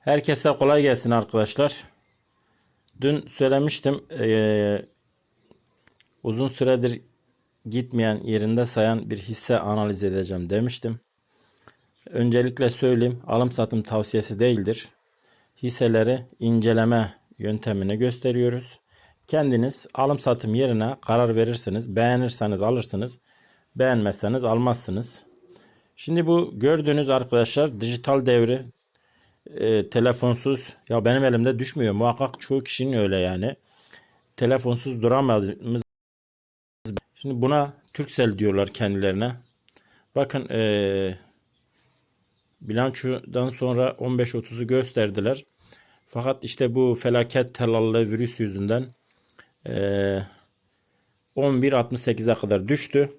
Herkese kolay gelsin arkadaşlar. Dün söylemiştim eee, uzun süredir gitmeyen yerinde sayan bir hisse analiz edeceğim demiştim. Öncelikle söyleyeyim alım satım tavsiyesi değildir. Hisseleri inceleme yöntemini gösteriyoruz. Kendiniz alım satım yerine karar verirsiniz. Beğenirseniz alırsınız. Beğenmezseniz almazsınız. Şimdi bu gördüğünüz arkadaşlar dijital devri e, telefonsuz ya benim elimde düşmüyor. Muhakkak çoğu kişinin öyle yani. Telefonsuz duramadığımız Şimdi buna Turkcell diyorlar kendilerine. Bakın e, bilançodan sonra 15.30'u gösterdiler. Fakat işte bu felaket telallı virüs yüzünden e, 11.68'e kadar düştü.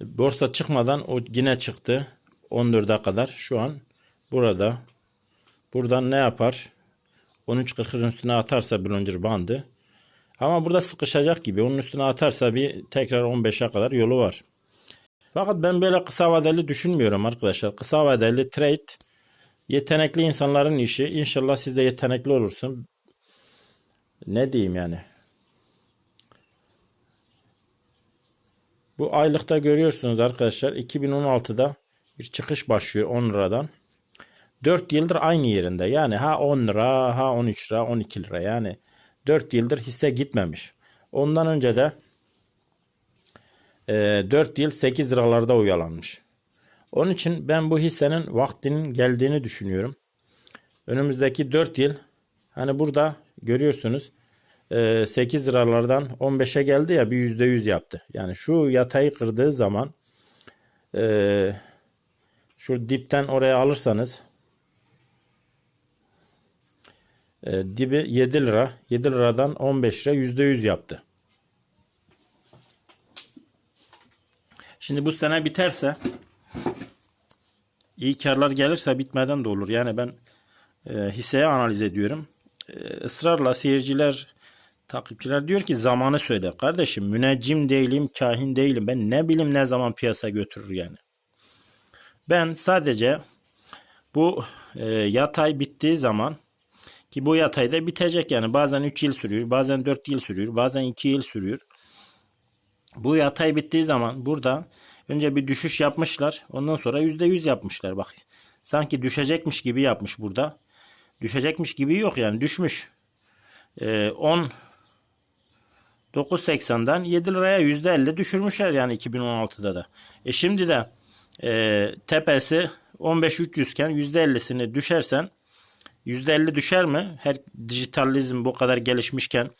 Borsa çıkmadan o yine çıktı. 14'e kadar şu an burada. Buradan ne yapar? 13.40'ın üstüne atarsa Bollinger bandı. Ama burada sıkışacak gibi. Onun üstüne atarsa bir tekrar 15'e kadar yolu var. Fakat ben böyle kısa vadeli düşünmüyorum arkadaşlar. Kısa vadeli trade yetenekli insanların işi. İnşallah siz de yetenekli olursun. Ne diyeyim yani. Bu aylıkta görüyorsunuz arkadaşlar 2016'da bir çıkış başlıyor 10 liradan. 4 yıldır aynı yerinde. Yani ha 10 lira, ha 13 lira, 12 lira. Yani 4 yıldır hisse gitmemiş. Ondan önce de e, 4 yıl 8 liralarda uyalanmış. Onun için ben bu hissenin vaktinin geldiğini düşünüyorum. Önümüzdeki 4 yıl hani burada görüyorsunuz e, 8 liralardan 15'e geldi ya bir %100 yaptı. Yani şu yatayı kırdığı zaman e, şu dipten oraya alırsanız e, dibi 7 lira 7 liradan 15 lira %100 yaptı. Şimdi bu sene biterse iyi karlar gelirse bitmeden de olur. Yani ben e, hisseye analiz ediyorum. E, ısrarla seyirciler takipçiler diyor ki zamanı söyle. Kardeşim müneccim değilim, kahin değilim. Ben ne bileyim ne zaman piyasa götürür yani. Ben sadece bu e, yatay bittiği zaman ki bu yatay da bitecek yani bazen 3 yıl sürüyor, bazen 4 yıl sürüyor, bazen 2 yıl sürüyor. Bu yatay bittiği zaman burada önce bir düşüş yapmışlar. Ondan sonra %100 yapmışlar. Bak sanki düşecekmiş gibi yapmış burada. Düşecekmiş gibi yok yani düşmüş. Ee, 10 9.80'dan 7 liraya %50 düşürmüşler yani 2016'da da. E şimdi de e, tepesi 15.300 iken %50'sini düşersen %50 düşer mi? Her dijitalizm bu kadar gelişmişken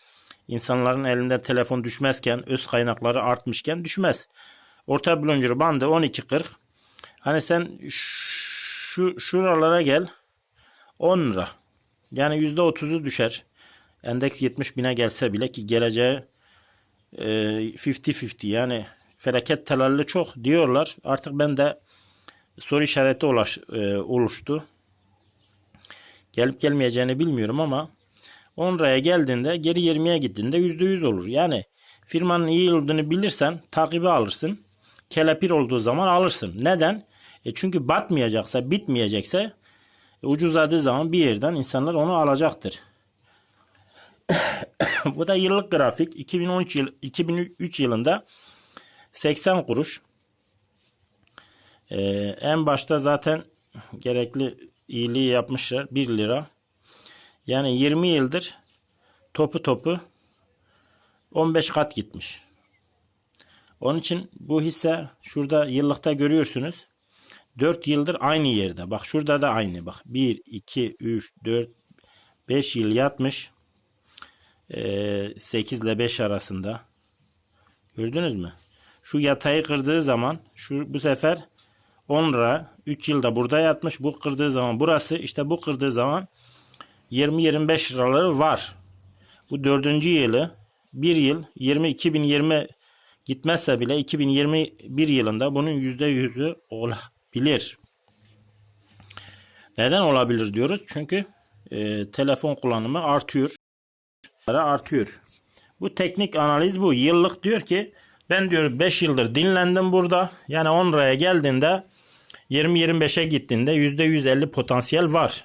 insanların elinde telefon düşmezken öz kaynakları artmışken düşmez. Orta Bollinger bandı 12.40. Hani sen şu şuralara gel 10 lira. Yani %30'u düşer. Endeks 70 bine gelse bile ki geleceği 50-50 yani felaket telalli çok diyorlar. Artık ben de soru işareti ulaş, e, oluştu. Gelip gelmeyeceğini bilmiyorum ama 10 liraya geldiğinde geri 20'ye gittiğinde %100 olur. Yani firmanın iyi olduğunu bilirsen takibi alırsın. Kelepir olduğu zaman alırsın. Neden? E çünkü batmayacaksa, bitmeyecekse e, ucuzladığı zaman bir yerden insanlar onu alacaktır. Bu da yıllık grafik. 2013 yıl 2003 yılında 80 kuruş. Ee, en başta zaten gerekli iyiliği yapmışlar 1 lira. Yani 20 yıldır topu topu 15 kat gitmiş. Onun için bu hisse şurada yıllıkta görüyorsunuz. 4 yıldır aynı yerde. Bak şurada da aynı. Bak 1, 2, 3, 4, 5 yıl yatmış. 8 ile 5 arasında. Gördünüz mü? Şu yatayı kırdığı zaman şu bu sefer 10 lira 3 yılda burada yatmış. Bu kırdığı zaman burası işte bu kırdığı zaman 20-25 liraları var. Bu dördüncü yılı bir yıl 20 2020 gitmezse bile 2021 yılında bunun %100'ü olabilir. Neden olabilir diyoruz? Çünkü e, telefon kullanımı artıyor artıyor. Bu teknik analiz bu. Yıllık diyor ki ben diyor 5 yıldır dinlendim burada. Yani 10 liraya geldiğinde 20-25'e gittiğinde %150 potansiyel var.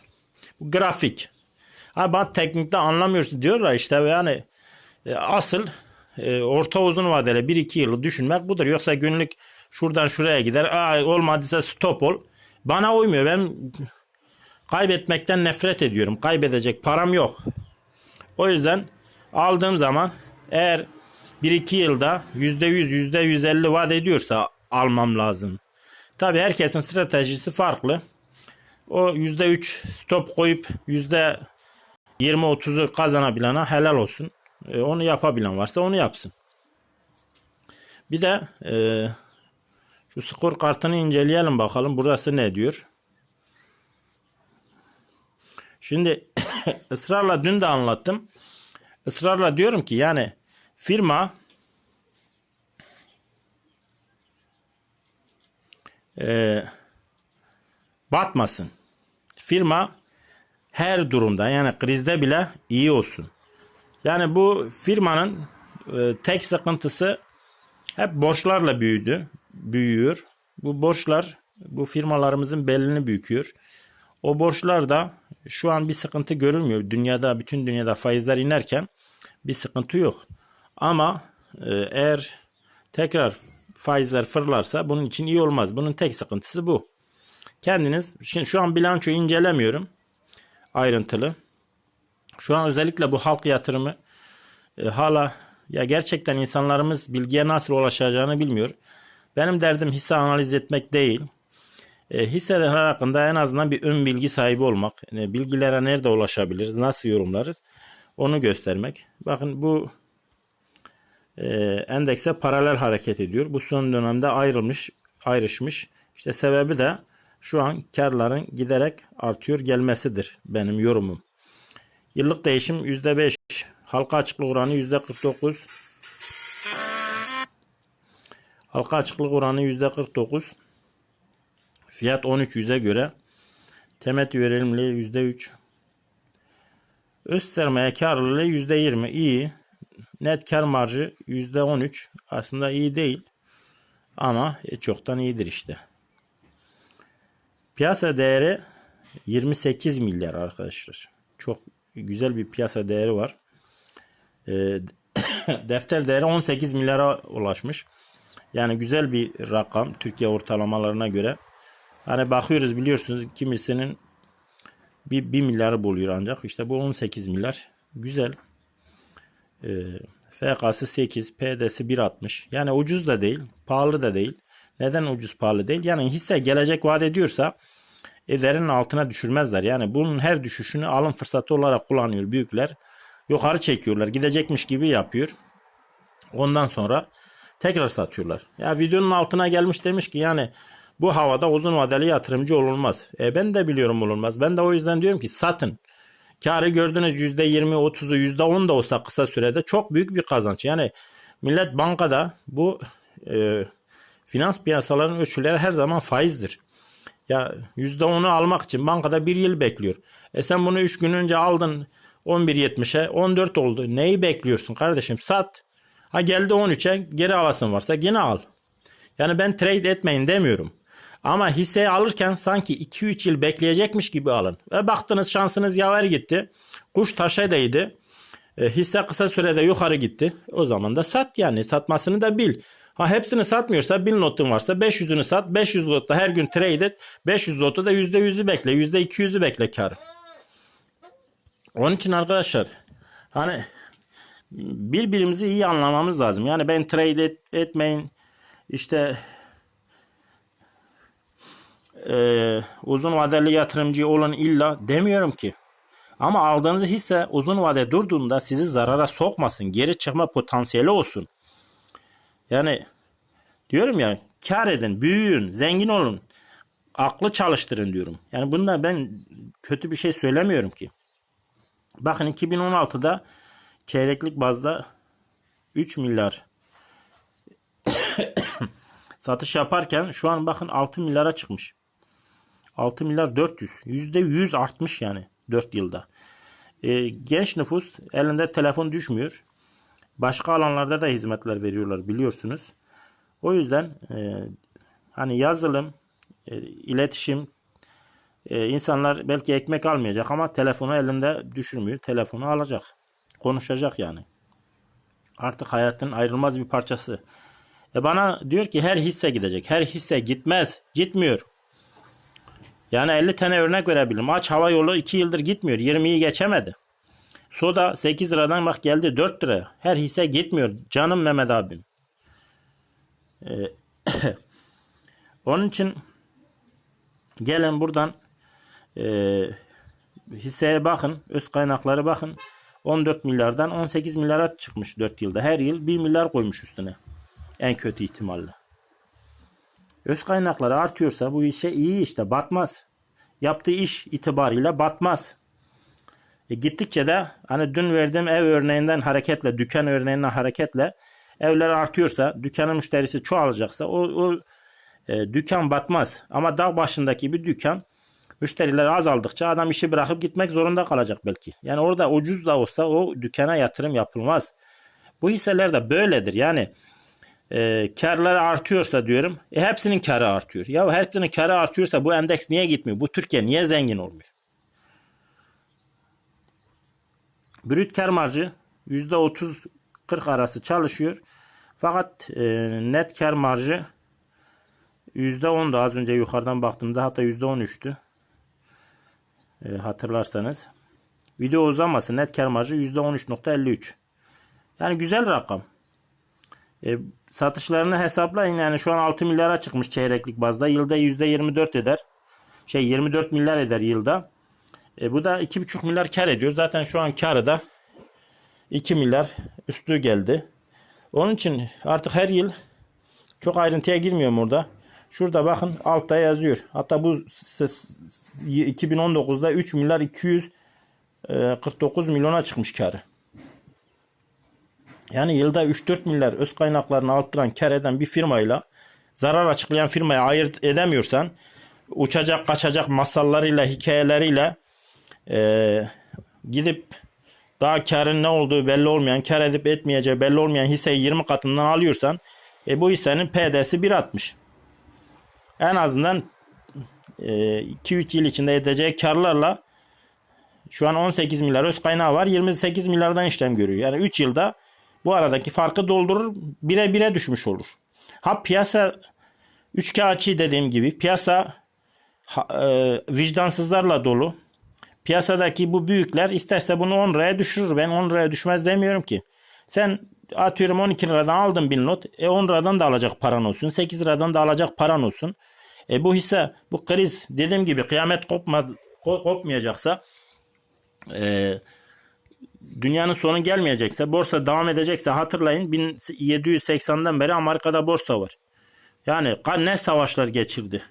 Bu grafik. Ha ben teknikte anlamıyorsun diyorlar işte yani e, asıl e, orta uzun vadeli 1-2 yılı düşünmek budur. Yoksa günlük şuradan şuraya gider. Aa, olmadıysa stop ol. Bana uymuyor. Ben kaybetmekten nefret ediyorum. Kaybedecek param yok. O yüzden aldığım zaman eğer 1-2 yılda %100, %150 vaat ediyorsa almam lazım. Tabi herkesin stratejisi farklı. O %3 stop koyup %20-30'u kazanabilene helal olsun. E, onu yapabilen varsa onu yapsın. Bir de e, şu skor kartını inceleyelim bakalım. Burası ne diyor? Şimdi ısrarla dün de anlattım. Israrla diyorum ki yani firma e, batmasın. Firma her durumda yani krizde bile iyi olsun. Yani bu firmanın e, tek sıkıntısı hep borçlarla büyüdü, büyüyor. Bu borçlar bu firmalarımızın belini büküyor. O borçlar da şu an bir sıkıntı görülmüyor. Dünyada bütün dünyada faizler inerken bir sıkıntı yok. Ama e, eğer tekrar faizler fırlarsa bunun için iyi olmaz. Bunun tek sıkıntısı bu. Kendiniz şimdi şu an bilanço incelemiyorum ayrıntılı. Şu an özellikle bu halk yatırımı e, hala ya gerçekten insanlarımız bilgiye nasıl ulaşacağını bilmiyor. Benim derdim hisse analiz etmek değil. E, hisseler hakkında en azından bir ön bilgi sahibi olmak. Yani bilgilere nerede ulaşabiliriz, nasıl yorumlarız onu göstermek. Bakın bu e, endekse paralel hareket ediyor. Bu son dönemde ayrılmış, ayrışmış. İşte sebebi de şu an karların giderek artıyor gelmesidir benim yorumum. Yıllık değişim %5. Halka açıklık oranı %49. Halka açıklık oranı %49. Fiyat 13 yüze göre. Temet verimliliği %3. Öz sermaye karlılığı %20 iyi. Net kar marjı %13 aslında iyi değil. Ama çoktan iyidir işte. Piyasa değeri 28 milyar arkadaşlar. Çok güzel bir piyasa değeri var. E, defter değeri 18 milyara ulaşmış. Yani güzel bir rakam Türkiye ortalamalarına göre. Hani bakıyoruz biliyorsunuz kimisinin bir, 1 milyarı buluyor ancak. İşte bu 18 milyar. Güzel. E, FK'sı 8, PD'si 1.60. Yani ucuz da değil, pahalı da değil. Neden ucuz pahalı değil? Yani hisse gelecek vaat ediyorsa ederin altına düşürmezler. Yani bunun her düşüşünü alım fırsatı olarak kullanıyor büyükler. Yukarı çekiyorlar. Gidecekmiş gibi yapıyor. Ondan sonra tekrar satıyorlar. Ya videonun altına gelmiş demiş ki yani bu havada uzun vadeli yatırımcı olunmaz. E ben de biliyorum olunmaz. Ben de o yüzden diyorum ki satın. Karı gördünüz %20, 30'u, %10 da olsa kısa sürede çok büyük bir kazanç. Yani millet bankada bu e, finans piyasalarının ölçüleri her zaman faizdir. Ya %10'u almak için bankada bir yıl bekliyor. E sen bunu 3 gün önce aldın 11.70'e 14 oldu. Neyi bekliyorsun kardeşim? Sat. Ha geldi 13'e geri alasın varsa yine al. Yani ben trade etmeyin demiyorum. Ama hisseyi alırken sanki 2-3 yıl bekleyecekmiş gibi alın. Ve baktınız şansınız yaver gitti. Kuş taşa değdi. E, hisse kısa sürede yukarı gitti. O zaman da sat yani. Satmasını da bil. Ha hepsini satmıyorsa 1000 lotun varsa 500'ünü sat. 500 lotta her gün trade et. 500 lotta da %100'ü bekle. %200'ü bekle kar. Onun için arkadaşlar hani birbirimizi iyi anlamamız lazım. Yani ben trade et, etmeyin işte e, uzun vadeli yatırımcı olun illa demiyorum ki. Ama aldığınız hisse uzun vade durduğunda sizi zarara sokmasın. Geri çıkma potansiyeli olsun. Yani diyorum ya kar edin, büyüyün, zengin olun. Aklı çalıştırın diyorum. Yani bunda ben kötü bir şey söylemiyorum ki. Bakın 2016'da çeyreklik bazda 3 milyar satış yaparken şu an bakın 6 milyara çıkmış. 6 milyar 400. Yüzde 100 artmış yani 4 yılda. Ee, genç nüfus elinde telefon düşmüyor. Başka alanlarda da hizmetler veriyorlar biliyorsunuz. O yüzden e, hani yazılım, e, iletişim e, insanlar belki ekmek almayacak ama telefonu elinde düşürmüyor. Telefonu alacak. Konuşacak yani. Artık hayatın ayrılmaz bir parçası. E bana diyor ki her hisse gidecek. Her hisse gitmez. Gitmiyor. Yani 50 tane örnek verebilirim. Aç hava yolu 2 yıldır gitmiyor. 20'yi geçemedi. Soda 8 liradan bak geldi 4 lira. Her hisse gitmiyor. Canım Mehmet abim. Ee, onun için gelin buradan e, hisseye bakın. Öz kaynakları bakın. 14 milyardan 18 milyara çıkmış 4 yılda. Her yıl 1 milyar koymuş üstüne. En kötü ihtimalle. Öz kaynakları artıyorsa bu işe iyi işte batmaz. Yaptığı iş itibariyle batmaz. E gittikçe de hani dün verdiğim ev örneğinden hareketle, dükkan örneğinden hareketle evler artıyorsa, dükkanın müşterisi çoğalacaksa o, o e, dükkan batmaz. Ama dağ başındaki bir dükkan müşteriler azaldıkça adam işi bırakıp gitmek zorunda kalacak belki. Yani orada ucuz da olsa o dükkana yatırım yapılmaz. Bu hisseler de böyledir. Yani e, karları artıyorsa diyorum e, hepsinin karı artıyor. Ya hepsinin karı artıyorsa bu endeks niye gitmiyor? Bu Türkiye niye zengin olmuyor? Brüt kar marjı %30-40 arası çalışıyor. Fakat e, net kar marjı %10 da az önce yukarıdan baktığımda hatta %13'tü. E, hatırlarsanız. Video uzaması net kar marjı %13.53. Yani güzel rakam. E, satışlarını hesaplayın yani şu an 6 milyara çıkmış çeyreklik bazda. Yılda %24 eder. Şey 24 milyar eder yılda. E, bu da 2,5 milyar kar ediyor. Zaten şu an karı da 2 milyar üstü geldi. Onun için artık her yıl çok ayrıntıya girmiyorum orada. Şurada bakın altta yazıyor. Hatta bu 2019'da 3 milyar 249 milyona çıkmış karı. Yani yılda 3-4 milyar öz kaynaklarını arttıran, kar eden bir firmayla zarar açıklayan firmayı ayırt edemiyorsan uçacak kaçacak masallarıyla hikayeleriyle e, gidip daha karın ne olduğu belli olmayan, kar edip etmeyeceği belli olmayan hisseyi 20 katından alıyorsan e, bu hissenin PD'si 1.60. En azından e, 2-3 yıl içinde edeceği karlarla şu an 18 milyar öz kaynağı var. 28 milyardan işlem görüyor. Yani 3 yılda bu aradaki farkı doldurur. Bire bire düşmüş olur. Ha piyasa üçkağıtçı dediğim gibi piyasa ha, e, vicdansızlarla dolu. Piyasadaki bu büyükler isterse bunu 10 liraya düşürür. Ben 10 liraya düşmez demiyorum ki. Sen atıyorum 12 liradan aldın bin not. E 10 liradan da alacak paran olsun. 8 liradan da alacak paran olsun. E bu hisse bu kriz dediğim gibi kıyamet kopma, kopmayacaksa e, dünyanın sonu gelmeyecekse borsa devam edecekse hatırlayın 1780'den beri Amerika'da borsa var. Yani ne savaşlar geçirdi.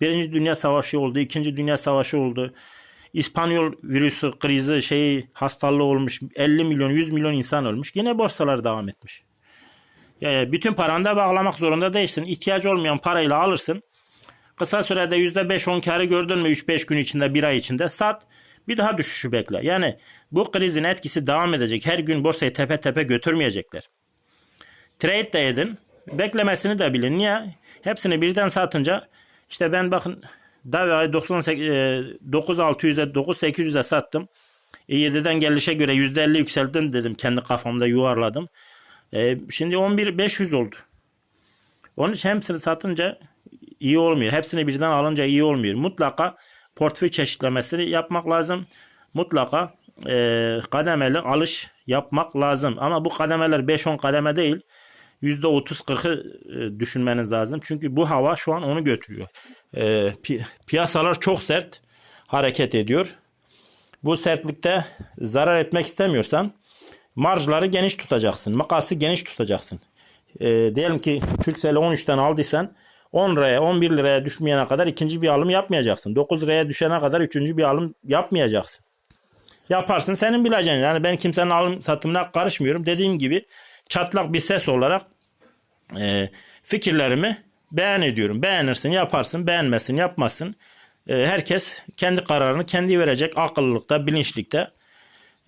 Birinci Dünya Savaşı oldu, İkinci Dünya Savaşı oldu. İspanyol virüsü krizi şeyi hastalığı olmuş 50 milyon 100 milyon insan ölmüş. Yine borsalar devam etmiş. Yani bütün paranı da bağlamak zorunda değilsin. İhtiyacı olmayan parayla alırsın. Kısa sürede %5-10 karı gördün mü 3-5 gün içinde bir ay içinde sat. Bir daha düşüşü bekle. Yani bu krizin etkisi devam edecek. Her gün borsayı tepe tepe götürmeyecekler. Trade de edin. Beklemesini de bilin. Niye? Hepsini birden satınca işte ben bakın Davia'yı 9600'e 9800'e sattım. E, 7'den gelişe göre %50 yükseldim dedim. Kendi kafamda yuvarladım. E, şimdi 11500 oldu. Onun için hepsini satınca iyi olmuyor. Hepsini birden alınca iyi olmuyor. Mutlaka portföy çeşitlemesini yapmak lazım. Mutlaka e, kademeli alış yapmak lazım. Ama bu kademeler 5-10 kademe değil. %30-40'ı e, düşünmeniz lazım. Çünkü bu hava şu an onu götürüyor. E, pi- piyasalar çok sert hareket ediyor. Bu sertlikte zarar etmek istemiyorsan marjları geniş tutacaksın. Makası geniş tutacaksın. E, diyelim ki Türkcell'i 13'ten aldıysan 10 liraya 11 liraya düşmeyene kadar ikinci bir alım yapmayacaksın. 9 liraya düşene kadar üçüncü bir alım yapmayacaksın. Yaparsın senin bileceğin. Yani ben kimsenin alım satımına karışmıyorum. Dediğim gibi çatlak bir ses olarak e, fikirlerimi beyan ediyorum. Beğenirsin yaparsın beğenmesin yapmasın. E, herkes kendi kararını kendi verecek akıllılıkta bilinçlikte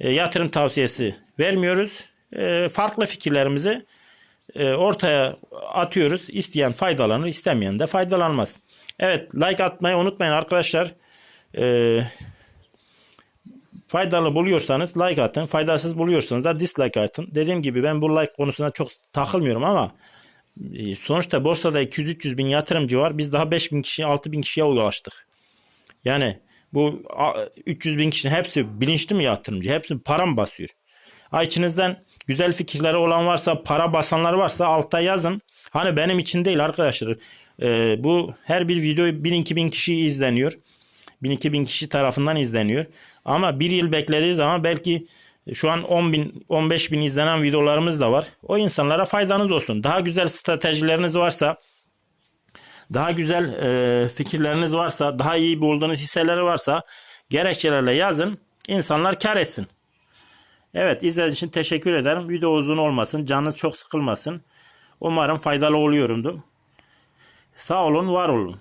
e, yatırım tavsiyesi vermiyoruz. E, farklı fikirlerimizi e, ortaya atıyoruz. İsteyen faydalanır, istemeyen de faydalanmaz. Evet, like atmayı unutmayın arkadaşlar. E, faydalı buluyorsanız like atın. Faydasız buluyorsanız da dislike atın. Dediğim gibi ben bu like konusuna çok takılmıyorum ama e, sonuçta borsada 200-300 bin yatırımcı var. Biz daha 5 bin kişi, 6 bin kişiye ulaştık. Yani bu a, 300 bin kişinin hepsi bilinçli mi yatırımcı? Hepsi para mı basıyor? Ha içinizden güzel fikirleri olan varsa, para basanlar varsa altta yazın. Hani benim için değil arkadaşlar. Ee, bu her bir video 1000-2000 kişi izleniyor. 1000-2000 kişi tarafından izleniyor. Ama bir yıl beklediği zaman belki şu an 10 bin, 15 bin izlenen videolarımız da var. O insanlara faydanız olsun. Daha güzel stratejileriniz varsa, daha güzel e, fikirleriniz varsa, daha iyi bulduğunuz hisseleri varsa gerekçelerle yazın. İnsanlar kar etsin. Evet izlediğiniz için teşekkür ederim. Video uzun olmasın. Canınız çok sıkılmasın. Umarım faydalı oluyorumdur. Sağ olun, var olun.